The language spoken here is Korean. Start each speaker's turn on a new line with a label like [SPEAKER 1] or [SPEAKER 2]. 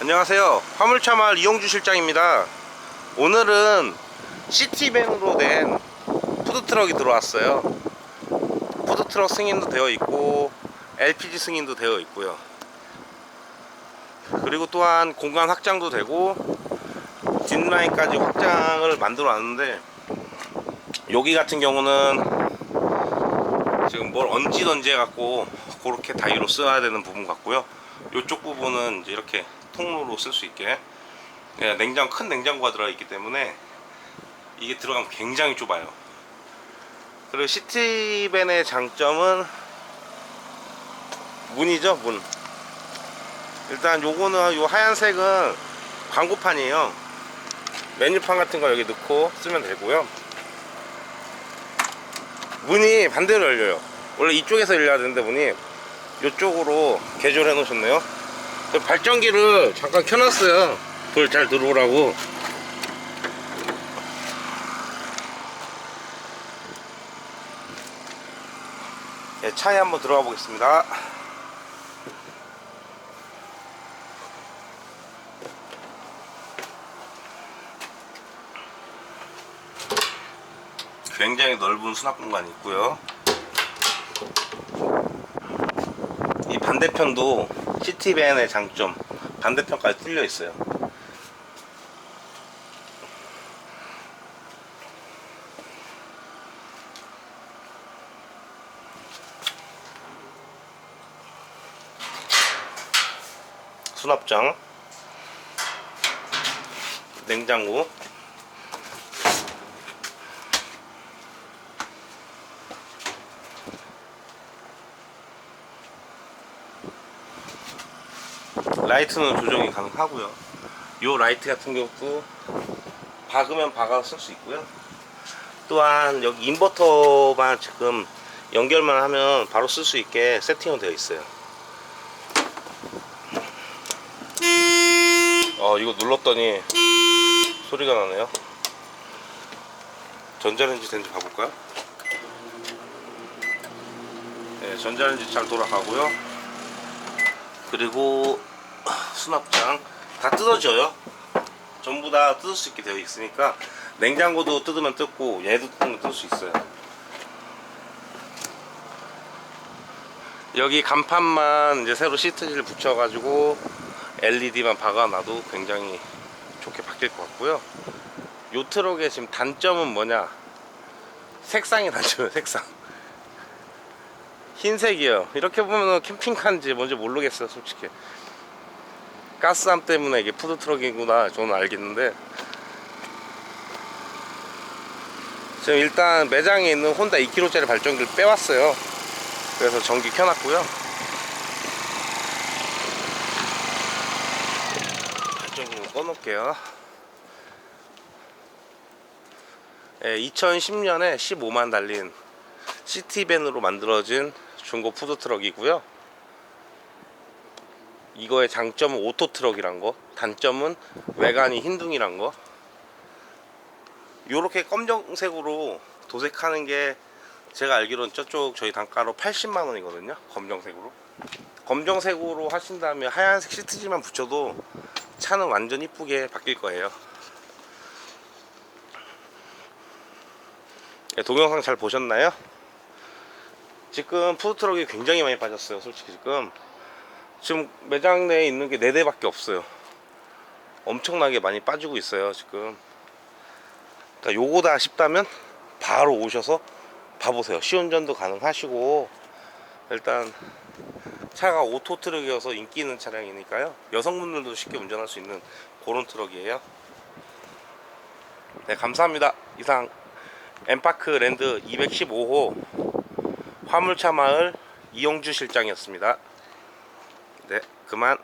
[SPEAKER 1] 안녕하세요. 화물차 마을 이용주 실장입니다. 오늘은 시티밴으로 된 푸드트럭이 들어왔어요. 푸드트럭 승인도 되어 있고 LPG 승인도 되어 있고요. 그리고 또한 공간 확장도 되고 뒷라인까지 확장을 만들어 놨는데 여기 같은 경우는 지금 뭘 얹지 던지 해갖고 그렇게 다이로 써야 되는 부분 같고요. 이쪽 부분은 이제 이렇게 통로로 쓸 수 있게 예, 냉장 큰 냉장고가 들어 있기 때문에 이게 들어가면 굉장히 좁아요. 그리고 시티밴의 장점은 문이죠 문. 일단 요거는 요 하얀색은 광고판이에요. 메뉴판 같은 거 여기 넣고 쓰면 되고요. 문이 반대로 열려요. 원래 이쪽에서 열려야 되는데 문이 이쪽으로 개조를 해 놓으셨네요. 그 발전기를 잠깐 켜놨어요. 불 잘 들어오라고. 네, 차에 한번 들어가 보겠습니다. 굉장히 넓은 수납 공간이 있고요. 이 반대편도 시티밴의 장점 반대편까지 뚫려 있어요. 수납장 냉장고 라이트는 조정이 가능하고요. 요 라이트 같은 경우도 박으면 박아서 쓸 수 있고요. 또한 여기 인버터만 지금 연결만 하면 바로 쓸 수 있게 세팅은 되어 있어요. 어 이거 눌렀더니 소리가 나네요. 전자레인지 된지 봐볼까요? 네, 전자레인지 잘 돌아가고요. 그리고 수납장 다 뜯어져요. 전부 다 뜯을 수 있게 되어 있으니까 냉장고도 뜯으면 뜯고 얘도 뜯으면 뜯을 수 있어요. 여기 간판만 이제 새로 시트지를 붙여가지고 LED만 박아놔도 굉장히 좋게 바뀔 것 같고요. 요 트럭의 지금 단점은 뭐냐? 색상이 단점이에요. 색상. 흰색이요. 이렇게 보면 캠핑카인지 뭔지 모르겠어요, 솔직히. 가스함 때문에 이게 푸드트럭이구나 저는 알겠는데 지금 일단 매장에 있는 혼다 2kg짜리 발전기를 빼왔어요. 그래서 전기 켜놨고요. 발전기를 꺼놓을게요. 예, 2010년에 15만 달린 시티밴으로 만들어진 중고 푸드트럭이고요. 이거의 장점은 오토 트럭이란 거, 단점은 외관이 흰둥이란 거. 요렇게 검정색으로 도색하는 게 제가 알기로는 저쪽 저희 단가로 80만 원이거든요. 검정색으로. 검정색으로 하신다면 하얀색 시트지만 붙여도 차는 완전 이쁘게 바뀔 거예요. 예, 동영상 잘 보셨나요? 지금 푸드트럭이 굉장히 많이 빠졌어요. 솔직히 지금 지금 매장 내에 있는 게 4대밖에 없어요. 엄청나게 많이 빠지고 있어요, 지금. 그러니까 요거다 싶다면 바로 오셔서 봐보세요. 시운전도 가능하시고 일단 차가 오토 트럭이어서 인기 있는 차량이니까요. 여성분들도 쉽게 운전할 수 있는 그런 트럭이에요. 네, 감사합니다. 이상 엠파크 랜드 215호 화물차 마을 이용주 실장이었습니다. 네, 그만.